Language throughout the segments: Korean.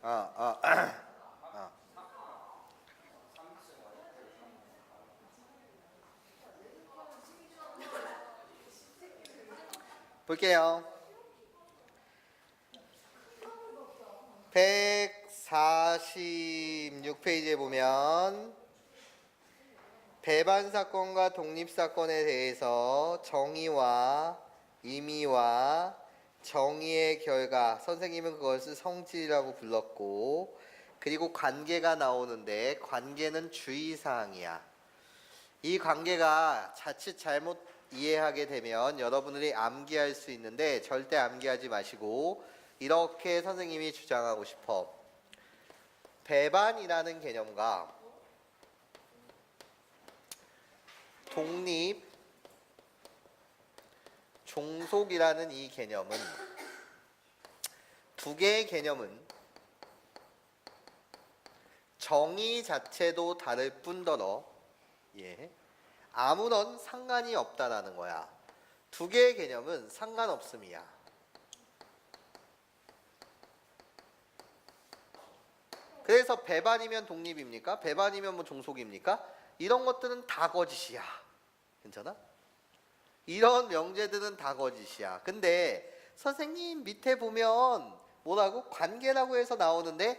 아, 아, 아. 볼게요. 146페이지에 보면 배반 사건과 독립 사건에 대해서 정의와 임의와 정의의 결과 선생님은 그것을 성질이라고 불렀고 그리고 관계가 나오는데 관계는 주의 사항이야. 이 관계가 자칫 잘못 이해하게 되면 여러분들이 암기할 수 있는데 절대 암기하지 마시고 이렇게 선생님이 주장하고 싶어. 배반이라는 개념과 독립, 종속이라는 이 개념은 두 개의 개념은 정의 자체도 다를 뿐더러 예, 아무런 상관이 없다라는 거야. 두 개의 개념은 상관없음이야. 그래서 배반이면 독립입니까? 배반이면 뭐 종속입니까? 이런 것들은 다 거짓이야. 괜찮아? 이런 명제들은 다 거짓이야. 근데 선생님 밑에 보면 뭐라고 관계라고 해서 나오는데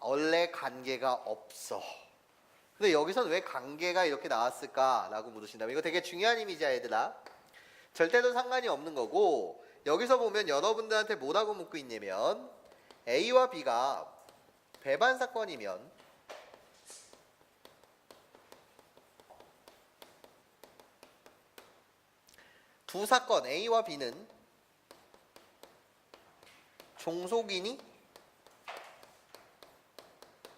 원래 관계가 없어. 근데 여기서는 왜 관계가 이렇게 나왔을까라고 물으신다면 이거 되게 중요한 이미지야 얘들아. 절대로 상관이 없는 거고 여기서 보면 여러분들한테 뭐라고 묻고 있냐면 A와 B가 배반 사건이면 두 사건 A와 B는 종속이니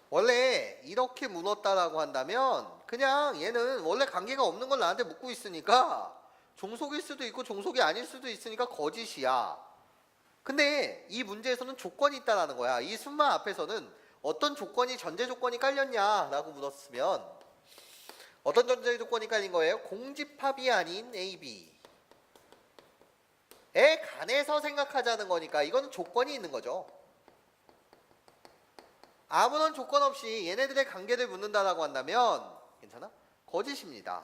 원래 이렇게 묻었다라고 한다면 그냥 얘는 원래 관계가 없는 걸 나한테 묻고 있으니까 종속일 수도 있고 종속이 아닐 수도 있으니까 거짓이야. 근데 이 문제에서는 조건이 있다라는 거야. 이 순만 앞에서는 어떤 조건이 전제 조건이 깔렸냐라고 물었으면 어떤 전제 조건이 깔린 거예요? 공집합이 아닌 A, B. 에 관해서 생각하자는 거니까 이거는 조건이 있는 거죠. 아무런 조건 없이 얘네들의 관계를 묻는다라고 한다면 괜찮아? 거짓입니다.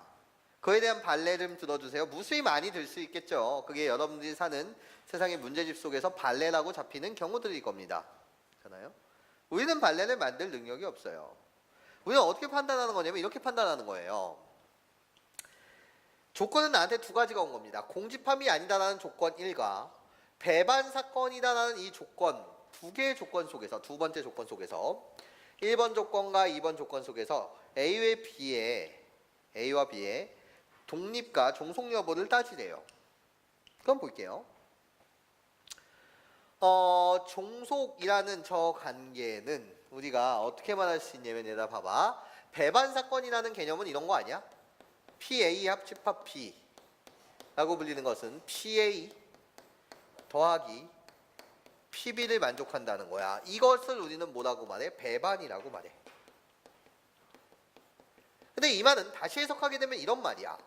그에 대한 발레 좀 들어주세요. 무수히 많이 들 수 있겠죠. 그게 여러분들이 사는 세상의 문제집 속에서 발레라고 잡히는 경우들일 겁니다. 괜찮아요? 우리는 발레를 만들 능력이 없어요. 우리는 어떻게 판단하는 거냐면 이렇게 판단하는 거예요. 조건은 나한테 두 가지가 온 겁니다. 공집함이 아니다라는 조건 1과 배반 사건이다라는 이 조건 두 개의 조건 속에서 두 번째 조건 속에서 1번 조건과 2번 조건 속에서 A와 B의 A와 B의 독립과 종속 여부를 따지래요. 그럼 볼게요. 어, 종속이라는 저 관계는 우리가 어떻게 말할 수 있냐면 얘들아 봐봐. 배반 사건이라는 개념은 이런 거 아니야? PA 합집합 P 라고 불리는 것은 PA 더하기 PB를 만족한다는 거야. 이것을 우리는 뭐라고 말해? 배반이라고 말해. 근데 이 말은 다시 해석하게 되면 이런 말이야.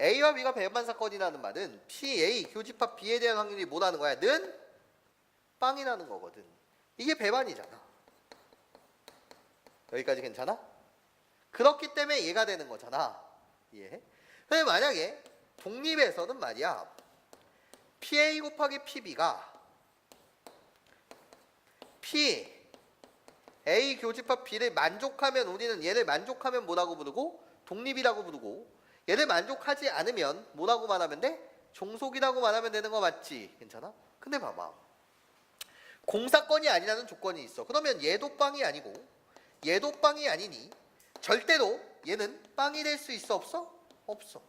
A와 B가 배반 사건이라는 말은 PA 교집합 B에 대한 확률이 뭐라는 거야? 는 빵이라는 거거든. 이게 배반이잖아. 여기까지 괜찮아? 그렇기 때문에 얘가 되는 거잖아. 예. 근데 만약에 독립에서는 말이야. PA 곱하기 PB가 P A 교집합 B를 만족하면 우리는 얘를 만족하면 뭐라고 부르고 독립이라고 부르고 얘를 만족하지 않으면 뭐라고 말하면 돼? 종속이라고 말하면 되는 거 맞지? 괜찮아? 근데 봐봐. 공사건이 아니라는 조건이 있어. 그러면 얘도 빵이 아니고 얘도 빵이 아니니 절대로 얘는 빵이 될 수 있어 없어? 없어.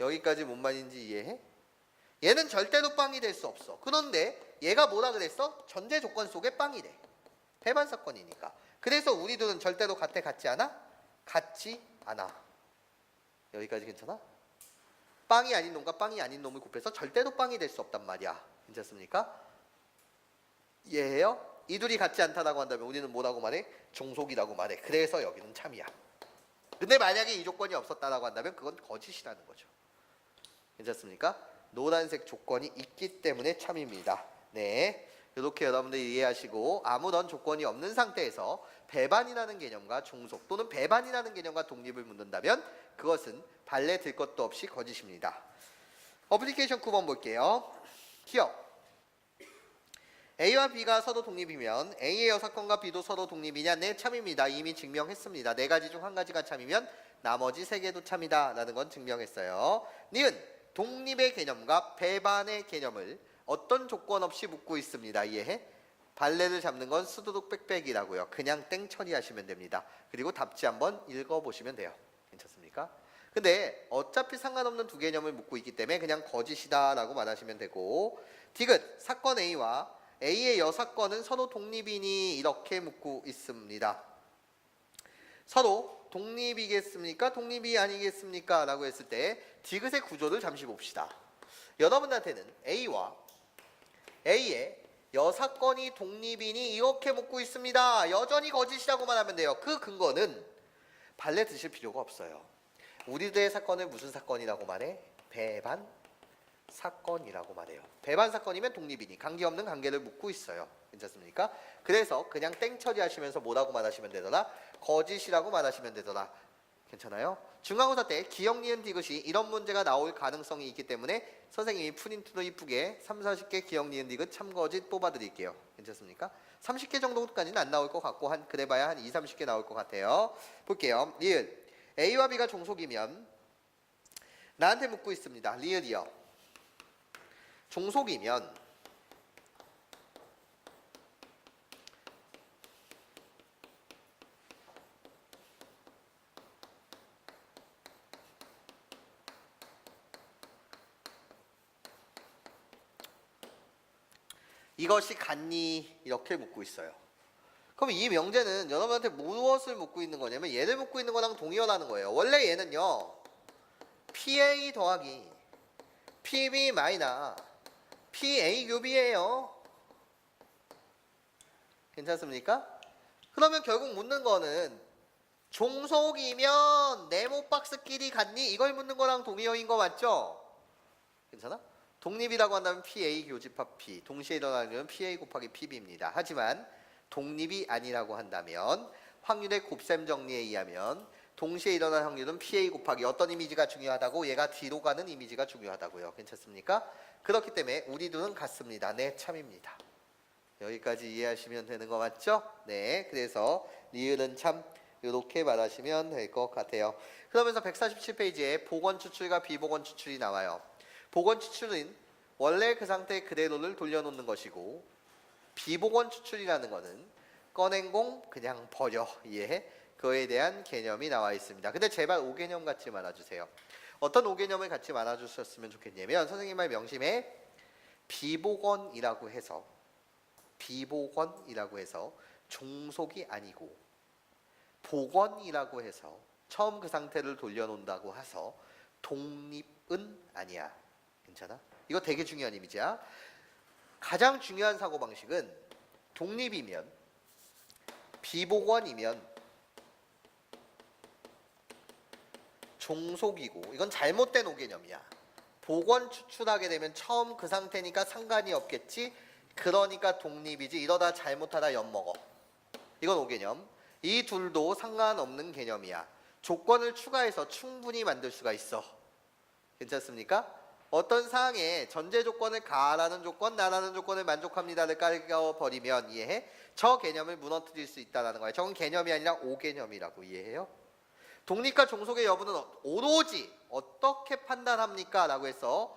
여기까지 뭔 말인지 이해해? 얘는 절대로 빵이 될 수 없어. 그런데 얘가 뭐라 그랬어? 전제 조건 속에 빵이 돼. 배반 사건이니까. 그래서 우리들은 절대로 같아 같지 않아? 같지 않아. 여기까지 괜찮아? 빵이 아닌 놈과 빵이 아닌 놈을 곱해서 절대로 빵이 될 수 없단 말이야. 괜찮습니까? 이해해요? 이 둘이 같지 않다라고 한다면 우리는 뭐라고 말해? 종속이라고 말해. 그래서 여기는 참이야. 근데 만약에 이 조건이 없었다라고 한다면 그건 거짓이라는 거죠. 괜찮습니까? 노란색 조건이 있기 때문에 참입니다. 네. 이렇게 여러분들 이해하시고 아무런 조건이 없는 상태에서 배반이라는 개념과 종속 또는 배반이라는 개념과 독립을 묻는다면 그것은 발레 들 것도 없이 거짓입니다. 어플리케이션 9번 볼게요. 기억. A와 B가 서로 독립이면 A의 여사건과 B도 서로 독립이냐? 네, 참입니다. 이미 증명했습니다. 네 가지 중 한 가지가 참이면 나머지 세 개도 참이다 라는 건 증명했어요. 니은 독립의 개념과 배반의 개념을 어떤 조건 없이 묻고 있습니다. 이해해? 발레를 잡는 건 수두룩 빽빽이라고요. 그냥 땡 처리하시면 됩니다. 그리고 답지 한번 읽어보시면 돼요. 괜찮습니까? 근데 어차피 상관없는 두 개념을 묻고 있기 때문에 그냥 거짓이다라고 말하시면 되고 디귿 사건 A와 A의 여사건은 서로 독립이니 이렇게 묻고 있습니다. 서로 독립이겠습니까? 독립이 아니겠습니까? 라고 했을 때 디귿의 구조를 잠시 봅시다. 여러분한테는 A와 A의 여사건이 독립이니 이렇게 묻고 있습니다. 여전히 거짓이라고만 하면 돼요. 그 근거는 발레 드실 필요가 없어요. 우리들의 사건을 무슨 사건이라고 말해? 배반 사건이라고 말해요. 배반 사건이면 독립이니 관계 없는 관계를 묻고 있어요. 괜찮습니까? 그래서 그냥 땡 처리하시면서 뭐라고 말하시면 되더라? 거짓이라고 말하시면 되더라. 괜찮아요? 중간고사 때 기억 니은 디귿이 이런 문제가 나올 가능성이 있기 때문에 선생님이 프린트로 이쁘게 3, 40개 기억 니은 디귿 참거짓 뽑아 드릴게요. 괜찮습니까? 30개 정도까지는 안 나올 것 같고 한 그래봐야 한 2, 30개 나올 것 같아요. 볼게요. 리을 A와 B가 종속이면 나한테 묻고 있습니다. 리을이요. 종속이면 이것이 같니 이렇게 묻고 있어요. 그럼 이 명제는 여러분한테 무엇을 묻고 있는 거냐면 얘를 묻고 있는 거랑 동의어라는 거예요. 원래 얘는요. PA 더하기 PB 마이너 PA 교비예요. 괜찮습니까? 그러면 결국 묻는 거는 종속이면 네모 박스끼리 같니? 이걸 묻는 거랑 동의어인 거 맞죠? 괜찮아? 독립이라고 한다면 PA 교집합 P, 동시에 일어나는 건 PA 곱하기 PB입니다. 하지만 독립이 아니라고 한다면 확률의 곱셈 정리에 의하면 동시에 일어날 확률은 PA 곱하기 어떤 이미지가 중요하다고 얘가 뒤로 가는 이미지가 중요하다고요. 괜찮습니까? 그렇기 때문에 우리 둘은 같습니다. 네, 참입니다. 여기까지 이해하시면 되는 거 맞죠? 네, 그래서 리을은 참 이렇게 말하시면 될 것 같아요. 그러면서 147페이지에 복원 추출과 비복원 추출이 나와요. 복원 추출은 원래 그 상태 그대로를 돌려놓는 것이고 비복원 추출이라는 것은 꺼낸 공 그냥 버려 이해해? 그에 대한 개념이 나와 있습니다. 근데 제발 5개념 같이 말아주세요. 어떤 5개념을 같이 말아주셨으면 좋겠냐면 선생님 말 명심해 비복원이라고 해서 비복원이라고 해서 종속이 아니고 복원이라고 해서 처음 그 상태를 돌려놓는다고 해서 독립은 아니야. 괜찮아? 이거 되게 중요한 이미지야. 가장 중요한 사고 방식은 독립이면 비복원이면 종속이고 이건 잘못된 오개념이야. 복원 추출하게 되면 처음 그 상태니까 상관이 없겠지. 그러니까 독립이지. 이러다 잘못하다 엿먹어. 이건 오개념. 이 둘도 상관없는 개념이야. 조건을 추가해서 충분히 만들 수가 있어. 괜찮습니까? 어떤 사항에 전제 조건을 가라는 조건, 나라는 조건을 만족합니다를 깔려버리면 이해해? 저 개념을 무너뜨릴 수 있다는 거예요. 저건 개념이 아니라 오개념이라고 이해해요? 독립과 종속의 여부는 오로지 어떻게 판단합니까? 라고 해서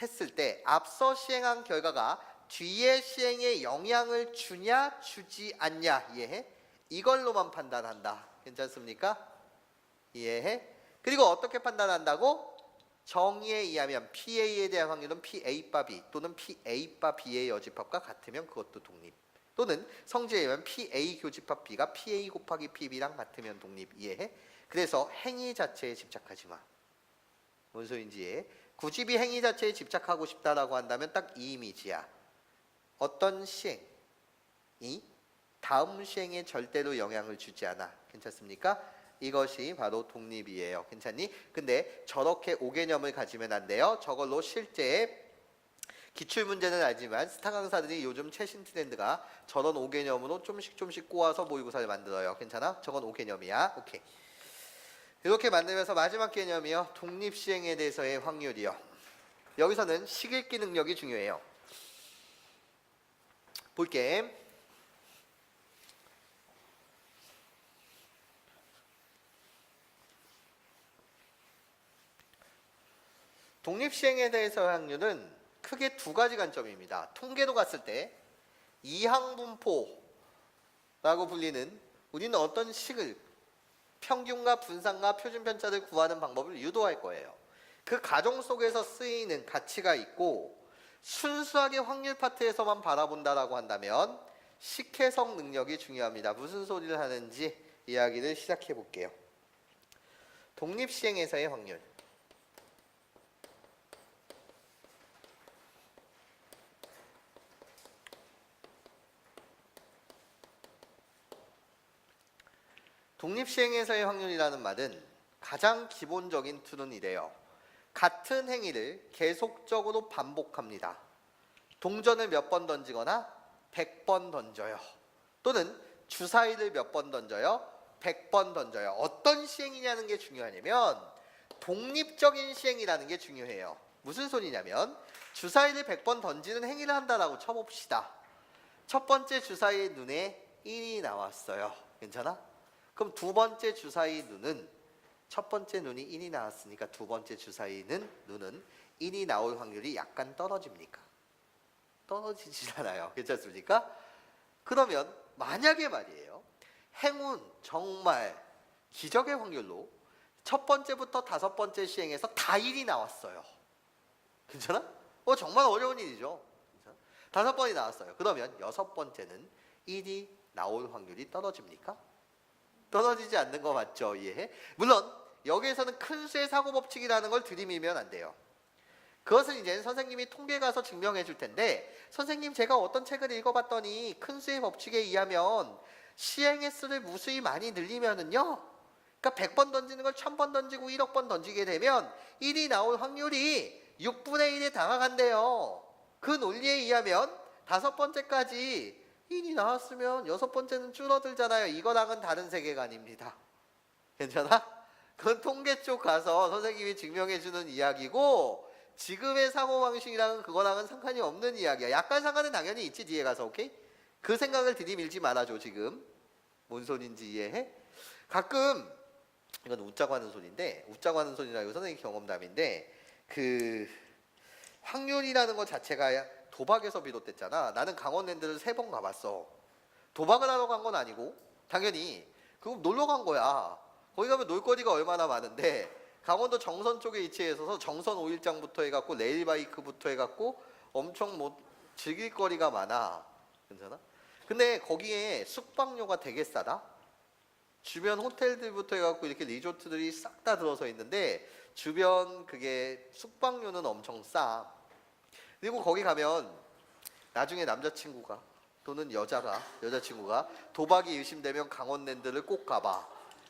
했을 때 앞서 시행한 결과가 뒤에 시행에 영향을 주냐 주지 않냐 이해해? 이걸로만 판단한다. 괜찮습니까? 이해해? 그리고 어떻게 판단한다고? 정의에 의하면 PA에 대한 확률은 PA 바 B 또는 PA 바 B의 여집합과 같으면 그것도 독립. 또는 성질에 의하면 PA 교집합 B가 PA 곱하기 PB랑 같으면 독립. 이해해? 그래서 행위 자체에 집착하지 마. 뭔 이해해? 굳이 비 행위 자체에 집착하고 싶다라고 한다면 딱 이 이미지야. 어떤 시행이 다음 시행에 절대로 영향을 주지 않아. 괜찮습니까? 이것이 바로 독립이에요. 괜찮니? 근데 저렇게 5개념을 가지면 안 돼요. 저걸로 실제 기출 문제는 알지만 스타 강사들이 요즘 최신 트렌드가 저런 5개념으로 좀씩 좀씩 꼬아서 모의고사를 만들어요. 괜찮아? 저건 5개념이야. 오케이. 이렇게 만들면서 마지막 개념이요. 독립시행에 대해서의 확률이요. 여기서는 식읽기 능력이 중요해요. 볼게. 독립시행에 대해서의 확률은 크게 두 가지 관점입니다. 통계로 갔을 때 이항분포라고 불리는 우리는 어떤 식을 평균과 분산과 표준 편차를 구하는 방법을 유도할 거예요. 그 가정 속에서 쓰이는 가치가 있고 순수하게 확률 파트에서만 바라본다라고 한다면 식해석 능력이 중요합니다. 무슨 소리를 하는지 이야기를 시작해 볼게요. 독립 시행에서의 확률. 독립 시행에서의 확률이라는 말은 가장 기본적인 툴은 이래요. 같은 행위를 계속적으로 반복합니다. 동전을 몇 번 던지거나 100번 던져요. 또는 주사위를 몇 번 던져요? 100번 던져요. 어떤 시행이냐는 게 중요하냐면 독립적인 시행이라는 게 중요해요. 무슨 소리냐면 주사위를 100번 던지는 행위를 한다라고 쳐봅시다. 첫 번째 주사위의 눈에 1이 나왔어요. 괜찮아? 그럼 두 번째 주사위 눈은 첫 번째 눈이 1이 나왔으니까 두 번째 주사위는 눈은 1이 나올 확률이 약간 떨어집니까? 떨어지질 않아요. 괜찮습니까? 그러면 만약에 말이에요. 행운 정말 기적의 확률로 첫 번째부터 다섯 번째 시행에서 다 1이 나왔어요. 괜찮아? 어 정말 어려운 일이죠. 괜찮아? 다섯 번이 나왔어요. 그러면 여섯 번째는 1이 나올 확률이 떨어집니까? 떨어지지 않는 거 맞죠? 이해해? 물론 여기에서는 큰 수의 사고 법칙이라는 걸 들이밀면 안 돼요. 그것은 이제 선생님이 통계 가서 증명해 줄 텐데 선생님 제가 어떤 책을 읽어봤더니 큰 수의 법칙에 의하면 시행의 수를 무수히 많이 늘리면은요 그러니까 100번 던지는 걸 1000번 던지고 1억 번 던지게 되면 1이 나올 확률이 6분의 1에 다가간대요 그 논리에 의하면 다섯 번째까지 1이 나왔으면 여섯 번째는 줄어들잖아요 이거랑은 다른 세계관입니다 괜찮아? 그건 통계 쪽 가서 선생님이 증명해 주는 이야기고 지금의 사고방식이랑은 그거랑은 상관이 없는 이야기야. 약간 상관은 당연히 있지 뒤에 가서 오케이? 그 생각을 들이밀지 말아줘 지금. 뭔 소린지 이해해? 가끔 이건 웃자고 하는 소리인데 웃자고 하는 소리라고 선생님 경험담인데 그 확률이라는 것 자체가 도박에서 비롯됐잖아. 나는 강원랜드를 세 번 가봤어. 도박을 하러 간 건 아니고 당연히 그거 놀러 간 거야. 거기 가면 놀거리가 얼마나 많은데 강원도 정선 쪽에 위치해 있어서 정선 5일장부터 해갖고 레일바이크부터 해갖고 엄청 뭐 즐길 거리가 많아. 괜찮아? 근데 거기에 숙박료가 되게 싸다. 주변 호텔들부터 해갖고 이렇게 리조트들이 싹 다 들어서 있는데 주변 그게 숙박료는 엄청 싸. 그리고 거기 가면 나중에 남자친구가 또는 여자가 여자친구가 도박이 의심되면 강원랜드를 꼭 가봐.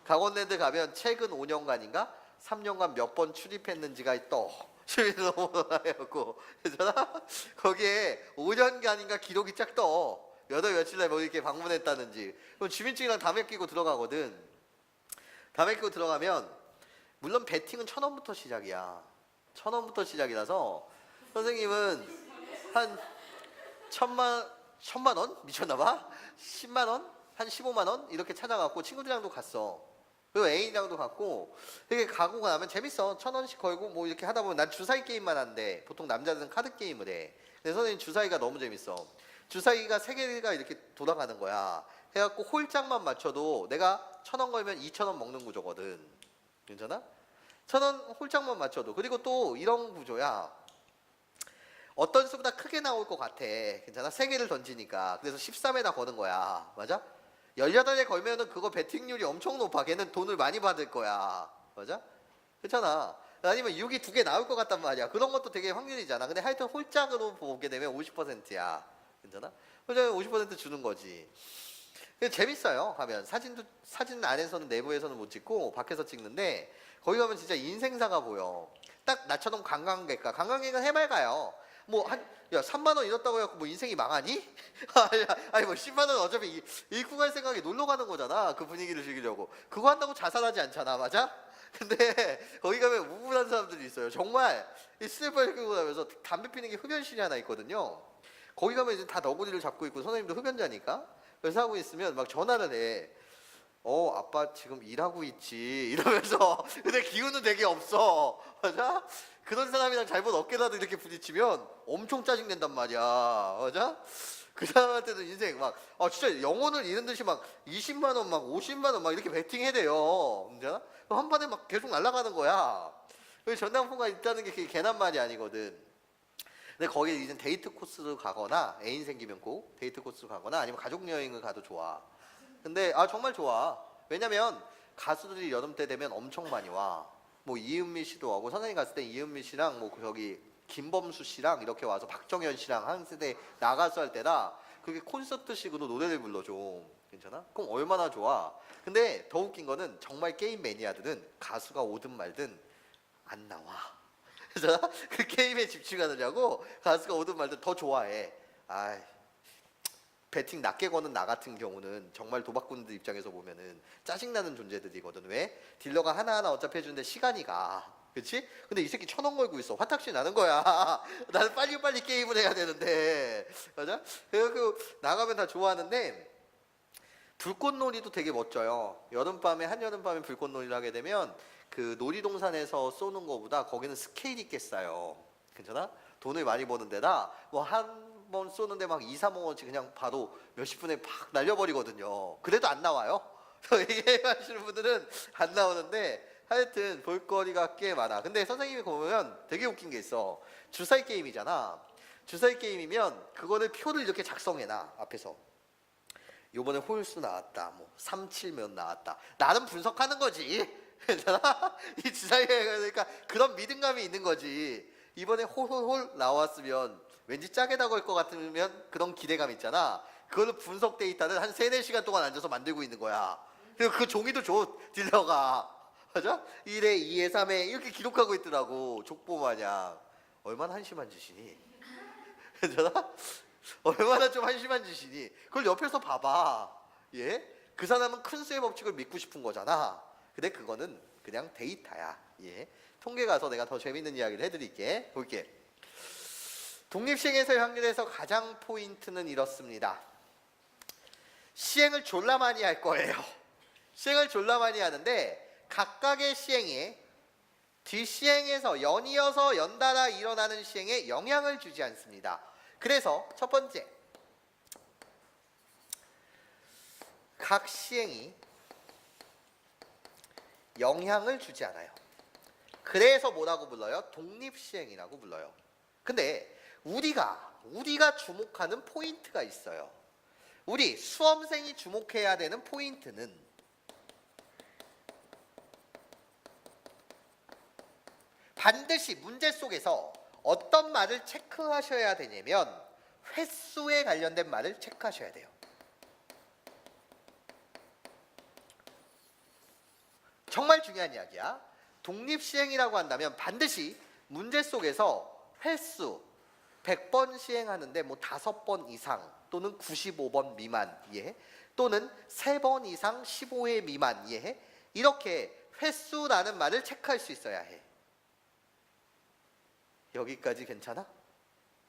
강원랜드 가면 최근 5년간인가 3년간 몇 번 출입했는지가 떠. 출입해갖고 그잖아. 거기에 5년간인가 기록이 쫙 떠. 몇월 며칠 날 뭐 이렇게 방문했다는지. 그럼 주민증이랑 담에 끼고 들어가거든. 담에 끼고 들어가면 물론 베팅은 천 원부터 시작이야. 천 원부터 시작이라서 선생님은 한 천만 천만 원 미쳤나봐. 10만 원, 한 15만 원 이렇게 찾아갖고 친구들이랑도 갔어. 그리고 애인이랑도 갔고 이렇게 가고 나면 재밌어. 천 원씩 걸고 뭐 이렇게 하다 보면 난 주사위 게임만 하는데 보통 남자들은 카드 게임을 해. 근데 선생님 주사위가 너무 재밌어. 주사위가 세 개가 이렇게 돌아가는 거야. 해갖고 홀짝만 맞춰도 내가 천 원 걸면 이천 원 먹는 구조거든. 괜찮아? 천 원 홀짝만 맞춰도 그리고 또 이런 구조야. 어떤 수보다 크게 나올 것 같아. 괜찮아? 세 개를 던지니까. 그래서 13에다 거는 거야. 맞아? 18에 걸면은 그거 베팅률이 엄청 높아. 걔는 돈을 많이 받을 거야. 맞아? 그렇잖아. 아니면 6이 두 개 나올 것 같단 말이야. 그런 것도 되게 확률이잖아. 근데 하여튼 홀짝으로 보게 되면 50%야. 괜찮아? 홀짝은 50% 주는 거지. 재밌어요. 가면 사진도 사진 안에서는 내부에서는 못 찍고 밖에서 찍는데 거기 가면 진짜 인생사가 보여. 딱 나처럼 관광객가 관광객은 해맑아요. 뭐한 야 3만 원 잃었다고 해갖고 뭐 인생이 망하니? 아니 뭐 10만 원 어차피 이- 잃고 갈 생각에 놀러 가는 거잖아. 그 분위기를 즐기려고. 그거 한다고 자살하지 않잖아, 맞아? 근데 거기 가면 우울한 사람들이 있어요. 정말 이 스냅을 끄고 나면서 담배 피는 게 흡연실이 하나 있거든요. 거기 가면 이제 다 너구리를 잡고 있고 선생님도 흡연자니까 그래서 하고 있으면 막 전화를 해. 어 아빠 지금 일하고 있지 이러면서 근데 기운은 되게 없어 맞아? 그런 사람이랑 잘못 어깨라도 이렇게 부딪히면 엄청 짜증 낸단 말이야 맞아? 그 사람한테는 인생 막 아 진짜 영혼을 잃은 듯이 막 20만 원 막 50만 원 막 이렇게 베팅해야 돼요 진짜? 한 번에 막 계속 날아가는 거야 그래서 전당포가 있다는 게 괜한 말이 아니거든 근데 거기 이제 데이트 코스로 가거나 애인 생기면 꼭 데이트 코스로 가거나 아니면 가족 여행을 가도 좋아. 근데 아 정말 좋아. 왜냐면 가수들이 여름 때 되면 엄청 많이 와. 뭐 이은미 씨도 오고 선생님 갔을 때 이은미 씨랑 뭐 저기 김범수 씨랑 이렇게 와서 박정현 씨랑 한 세대 나가수 할 때라 그게 콘서트식으로 노래를 불러줘. 괜찮아? 그럼 얼마나 좋아. 근데 더 웃긴 거는 정말 게임 매니아들은 가수가 오든 말든 안 나와. 그래서 그 게임에 집중하느냐고 가수가 오든 말든 더 좋아해. 아, 배팅 낮게 거는 나 같은 경우는 정말 도박꾼들 입장에서 보면은 짜증나는 존재들이거든. 왜? 딜러가 하나하나 어차피 해주는데 시간이 가. 그렇지? 근데 이 새끼 천 원 걸고 있어. 화탁시 나는 거야. 나는 빨리빨리 게임을 해야 되는데. 맞아? 그래서 그 나가면 다 좋아하는데 불꽃놀이도 되게 멋져요. 여름밤에 한여름밤에 불꽃놀이를 하게 되면 그 놀이동산에서 쏘는 거보다 거기는 스케일이 있게 싸요. 괜찮아? 돈을 많이 버는 데다 뭐 한 번 쏘는데 막 2, 3억 원씩 그냥 바로 몇십 분에 팍 날려버리거든요. 그래도 안 나와요. 얘기하시는 분들은 안 나오는데 하여튼 볼거리가 꽤 많아. 근데 선생님이 보면 되게 웃긴 게 있어. 주사위 게임이잖아. 주사위 게임이면 그거를 표를 이렇게 작성해놔 앞에서. 요번에 홀수 나왔다. 뭐 37면 나왔다. 나름 분석하는 거지. 괜찮아? 이 주사위에 그러니까 그런 믿음감이 있는 거지. 이번에 홀홀홀 나왔으면 왠지 짜게 나올 것 같으면 그런 기대감 있잖아. 그거를 분석 데이터를 한 3, 4시간 동안 앉아서 만들고 있는 거야. 그리고 그 종이도 줘, 딜러가. 맞아? 1에 2에 3에 이렇게 기록하고 있더라고. 족보 마냥. 얼마나 한심한 짓이니? 괜찮아? 얼마나 좀 한심한 짓이니? 그걸 옆에서 봐봐. 예? 그 사람은 큰 수의 법칙을 믿고 싶은 거잖아. 근데 그거는 그냥 데이터야. 예? 통계 가서 내가 더 재밌는 이야기를 해드릴게. 볼게. 독립시행에서의 확률에서 가장 포인트는 이렇습니다. 시행을 졸라 많이 할 거예요. 시행을 졸라 많이 하는데 각각의 시행에 뒷시행에서 연이어서 연달아 일어나는 시행에 영향을 주지 않습니다. 그래서 첫 번째 각 시행이 영향을 주지 않아요. 그래서 뭐라고 불러요? 독립시행이라고 불러요. 근데 우리가 우리가 주목하는 포인트가 있어요. 우리 수험생이 주목해야 되는 포인트는 반드시 문제 속에서 어떤 말을 체크하셔야 되냐면 횟수에 관련된 말을 체크하셔야 돼요. 정말 중요한 이야기야. 독립시행이라고 한다면 반드시 문제 속에서 횟수 100번 시행하는데 뭐 5번 이상 또는 95번 미만 예 또는 3번 이상 15회 미만 예 이렇게 횟수라는 말을 체크할 수 있어야 해. 여기까지 괜찮아?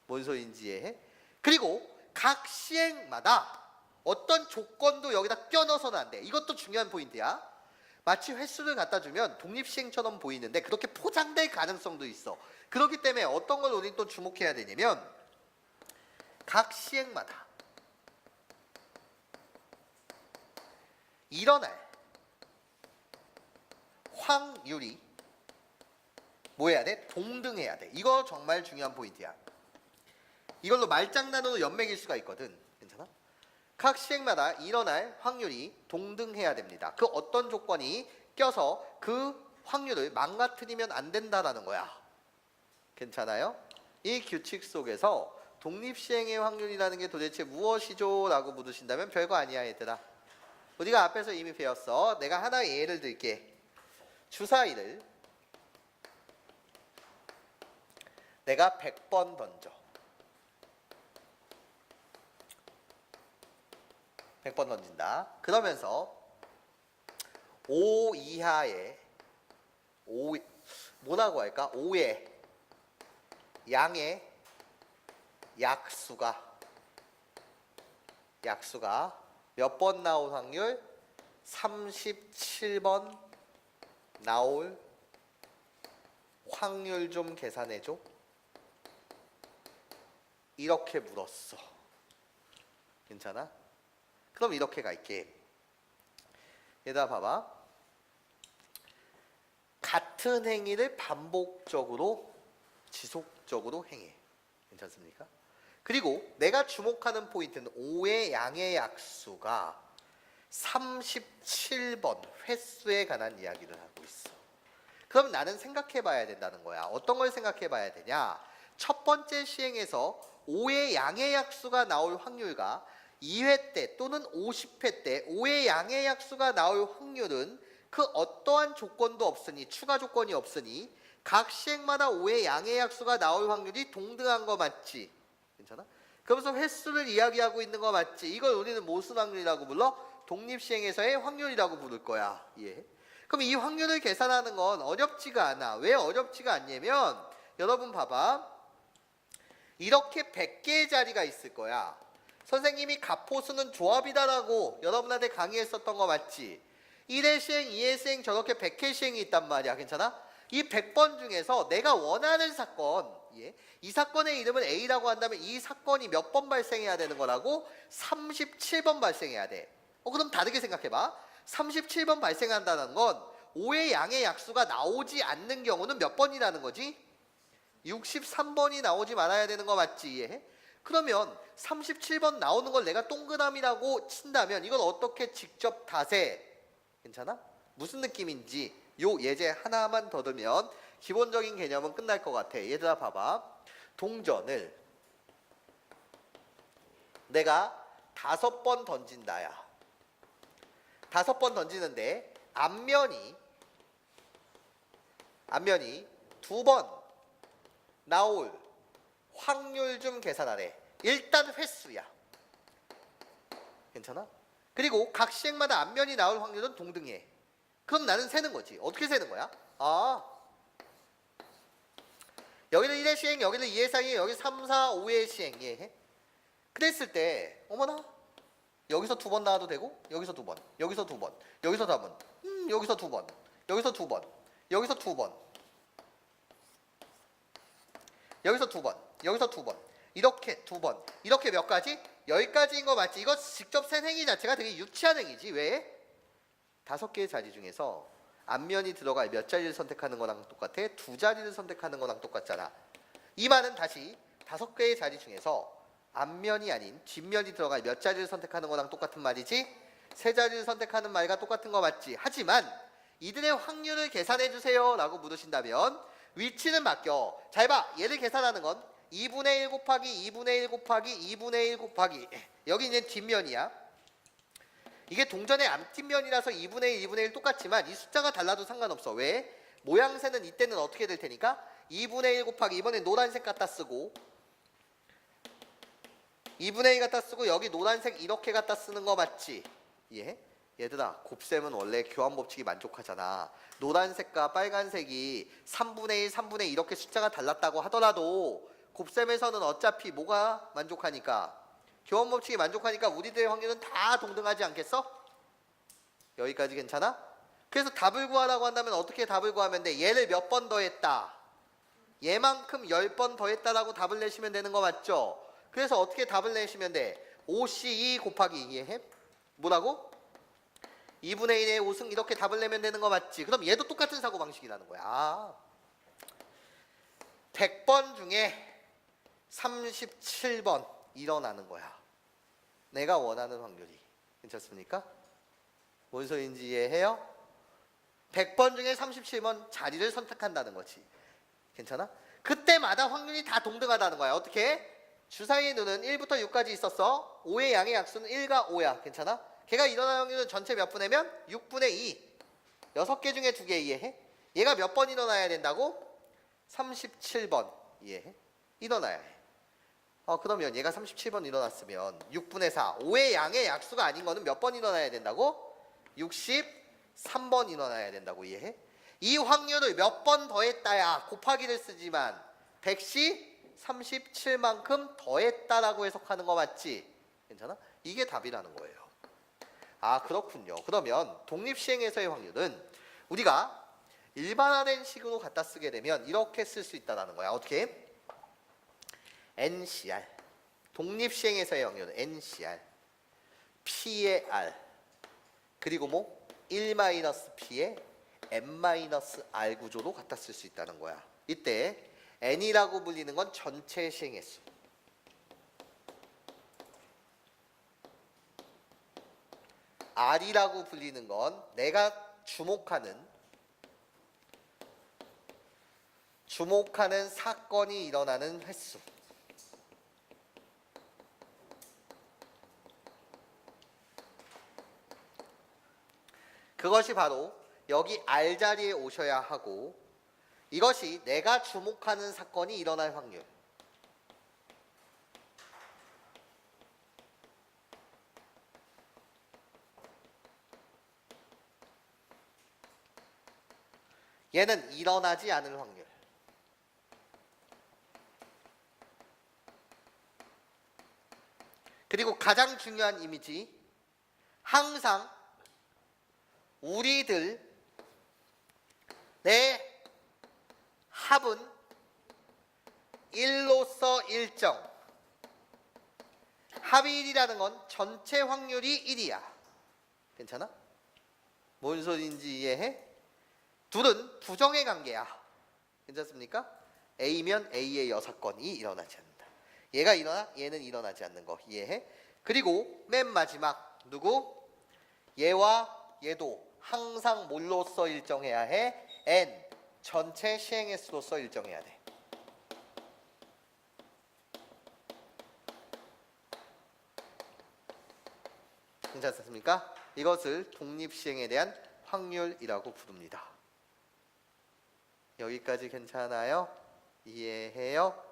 뭔 소리인지 이해해? 그리고 각 시행마다 어떤 조건도 여기다 껴넣어서는 안 돼. 이것도 중요한 포인트야. 마치 횟수를 갖다 주면 독립시행처럼 보이는데 그렇게 포장될 가능성도 있어. 그렇기 때문에 어떤 걸 우리는 또 주목해야 되냐면 각 시행마다 일어날 확률이 뭐 해야 돼? 동등해야 돼. 이거 정말 중요한 포인트야. 이걸로 말장난으로 연맥일 수가 있거든. 각 시행마다 일어날 확률이 동등해야 됩니다. 그 어떤 조건이 껴서 그 확률을 망가뜨리면 안 된다라는 거야. 괜찮아요? 이 규칙 속에서 독립시행의 확률이라는 게 도대체 무엇이죠? 라고 물으신다면 별거 아니야 얘들아. 우리가 앞에서 이미 배웠어. 내가 하나의 예를 들게. 주사위를 내가 100번 던져. 100번 던진다. 그러면서 5 이하의 5 뭐라고 할까? 5의 양의 약수가 약수가 몇 번 나올 확률? 37번 나올 확률 좀 계산해 줘. 이렇게 물었어. 괜찮아? 그럼 이렇게 갈게. 얘들아 봐봐. 같은 행위를 반복적으로 지속적으로 행해. 괜찮습니까? 그리고 내가 주목하는 포인트는 5의 양의 약수가 37번 횟수에 관한 이야기를 하고 있어. 그럼 나는 생각해 봐야 된다는 거야. 어떤 걸 생각해 봐야 되냐? 첫 번째 시행에서 5의 양의 약수가 나올 확률과 2회 때 또는 50회 때 5의 양의 약수가 나올 확률은 그 어떠한 조건도 없으니 추가 조건이 없으니 각 시행마다 5의 양의 약수가 나올 확률이 동등한 거 맞지? 괜찮아? 그러면서 횟수를 이야기하고 있는 거 맞지? 이걸 우리는 모순 확률이라고 불러? 독립 시행에서의 확률이라고 부를 거야. 예. 그럼 이 확률을 계산하는 건 어렵지가 않아. 왜 어렵지가 않냐면 여러분 봐봐. 이렇게 100개의 자리가 있을 거야. 선생님이 가포수는 조합이다라고 여러분한테 강의했었던 거 맞지? 1회 시행, 2회 시행 저렇게 100회 시행이 있단 말이야. 괜찮아? 이 100번 중에서 내가 원하는 사건, 예? 이 사건의 이름을 A라고 한다면 이 사건이 몇 번 발생해야 되는 거라고? 37번 발생해야 돼. 어, 그럼 다르게 생각해봐. 37번 발생한다는 건 5의 양의 약수가 나오지 않는 경우는 몇 번이라는 거지? 63번이 나오지 말아야 되는 거 맞지? 이해해? 그러면 37번 나오는 걸 내가 동그라미라고 친다면 이걸 어떻게 직접 다세? 괜찮아? 무슨 느낌인지 요 예제 하나만 더 들면 기본적인 개념은 끝날 것 같아. 얘들아 봐봐. 동전을 내가 다섯 번 던진다야. 다섯 번 던지는데 앞면이 앞면이 두 번 나올 확률 좀 계산하래. 일단 횟수야. 괜찮아? 그리고 각 시행마다 앞면이 나올 확률은 동등해. 그럼 나는 세는 거지. 어떻게 세는 거야? 아. 여기는 1회 시행, 여기는 2회 시행, 여기 3, 4, 5회 시행. 예. 그랬을 때 어머나 여기서 두 번 나와도 되고 여기서 두 번, 여기서 두 번, 여기서 두 번, 음, 여기서 두 번, 여기서 두 번, 여기서 두 번, 여기서 두 번, 여기서 두 번, 이렇게 두 번, 이렇게 몇 가지? 여기까지인 거 맞지? 이거 직접 센 행위 자체가 되게 유치한 행위지. 왜? 다섯 개의 자리 중에서 앞면이 들어갈 몇 자리를 선택하는 거랑 똑같아? 두 자리를 선택하는 거랑 똑같잖아. 이 말은 다시 다섯 개의 자리 중에서 앞면이 아닌 뒷면이 들어갈 몇 자리를 선택하는 거랑 똑같은 말이지? 세 자리를 선택하는 말과 똑같은 거 맞지? 하지만 이들의 확률을 계산해 주세요 라고 물으신다면 위치는 바뀌어. 잘 봐. 얘를 계산하는 건 2분의 1 곱하기 2분의 1 곱하기 2분의 1 곱하기 여기 이제 뒷면이야. 이게 동전의 앞뒷면이라서 2분의 1, 2분의 1 똑같지만 이 숫자가 달라도 상관없어. 왜? 모양새는 이때는 어떻게 될 테니까 2분의 1 곱하기 이번엔 노란색 갖다 쓰고 2분의 1 갖다 쓰고 여기 노란색 이렇게 갖다 쓰는 거 맞지? 예? 얘들아 곱셈은 원래 교환 법칙이 만족하잖아. 노란색과 빨간색이 3분의 1, 3분의 2 이렇게 숫자가 달랐다고 하더라도 곱셈에서는 어차피 뭐가 만족하니까 교환 법칙이 만족하니까 우리들의 확률은 다 동등하지 않겠어? 여기까지 괜찮아? 그래서 답을 구하라고 한다면 어떻게 답을 구하면 돼? 얘를 몇 번 더했다. 얘만큼 10번 더했다라고 답을 내시면 되는 거 맞죠? 그래서 어떻게 답을 내시면 돼? 5C2 곱하기 이해해? 뭐라고? 2분의 1의 5승 이렇게 답을 내면 되는 거 맞지? 그럼 얘도 똑같은 사고 방식이라는 거야. 아. 100번 중에 37번 일어나는 거야. 내가 원하는 확률이. 괜찮습니까? 뭔 소리인지 이해해요? 100번 중에 37번 자리를 선택한다는 거지. 괜찮아? 그때마다 확률이 다 동등하다는 거야. 어떻게? 주사위의 눈은 1부터 6까지 있었어. 5의 양의 약수는 1과 5야. 괜찮아? 걔가 일어날 확률은 전체 몇 분의면 6분의 2. 여섯 개 중에 두개 이해해? 얘가 몇 번 일어나야 된다고? 37번 이해해? 일어나야 해. 어 그러면 얘가 37번 일어났으면 6분의 4 5의 양의 약수가 아닌 거는 몇 번 일어나야 된다고? 63번 일어나야 된다고 이해해? 이 확률을 몇 번 더했다야 곱하기를 쓰지만 100시 37만큼 더했다라고 해석하는 거 맞지? 괜찮아? 이게 답이라는 거예요. 아 그렇군요. 그러면 독립시행에서의 확률은 우리가 일반화된 식으로 갖다 쓰게 되면 이렇게 쓸 수 있다는 거야. 어떻게? NCR 독립시행에서의 확률은 NCR P의 R 그리고 뭐 1-P의 n-r 구조로 갖다 쓸 수 있다는 거야. 이때 n이라고 불리는 건 전체 시행횟수. r이라고 불리는 건 내가 주목하는 주목하는 사건이 일어나는 횟수. 그것이 바로 여기 R 자리에 오셔야 하고 이것이 내가 주목하는 사건이 일어날 확률. 얘는 일어나지 않을 확률. 그리고 가장 중요한 이미지 항상 우리들 내 합은 1로서 일정 합이 1이라는 건 전체 확률이 1이야 괜찮아? 뭔 소리인지 이해해? 둘은 부정의 관계야 괜찮습니까? A면 A의 여사건이 일어나지 않는다 얘가 일어나 얘는 일어나지 않는 거 이해해? 그리고 맨 마지막 누구? 얘와 얘도 항상 뭘로써 일정해야 해? n 전체 수로서 일정해야 돼. 괜찮습니까? 이것을 독립 시행에 대한 확률이라고 부릅니다. 여기까지 괜찮아요? 이해해요?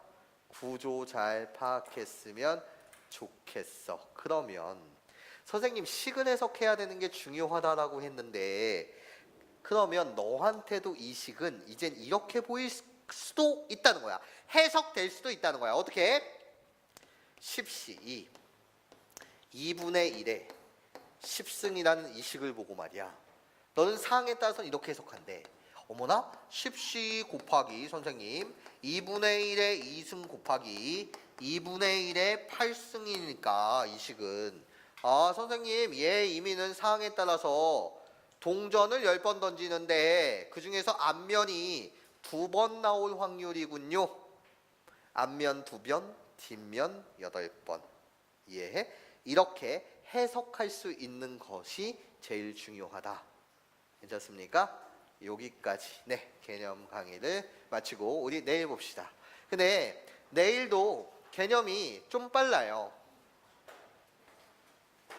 구조 잘 파악했으면 좋겠어. 그러면 선생님 식을 해석해야 되는 게 중요하다라고 했는데 그러면 너한테도 이 식은 이젠 이렇게 보일 수도 있다는 거야. 해석될 수도 있다는 거야. 어떻게? 10시 2 2분의 1에 10승이라는 이 식을 보고 말이야. 너는 사항에 따라서 이렇게 해석한대. 어머나 10시 곱하기 선생님 2분의 1에 2승 곱하기 2분의 1에 8승이니까 이 식은 아 선생님 얘 의미는 사항에 따라서 동전을 10번 던지는데 그 중에서 앞면이 두 번 나올 확률이군요. 앞면 두 번, 뒷면 여덟 번. 이해해? 이렇게 해석할 수 있는 것이 제일 중요하다. 괜찮습니까? 여기까지 네 개념 강의를 마치고 우리 내일 봅시다. 근데 내일도 개념이 좀 빨라요.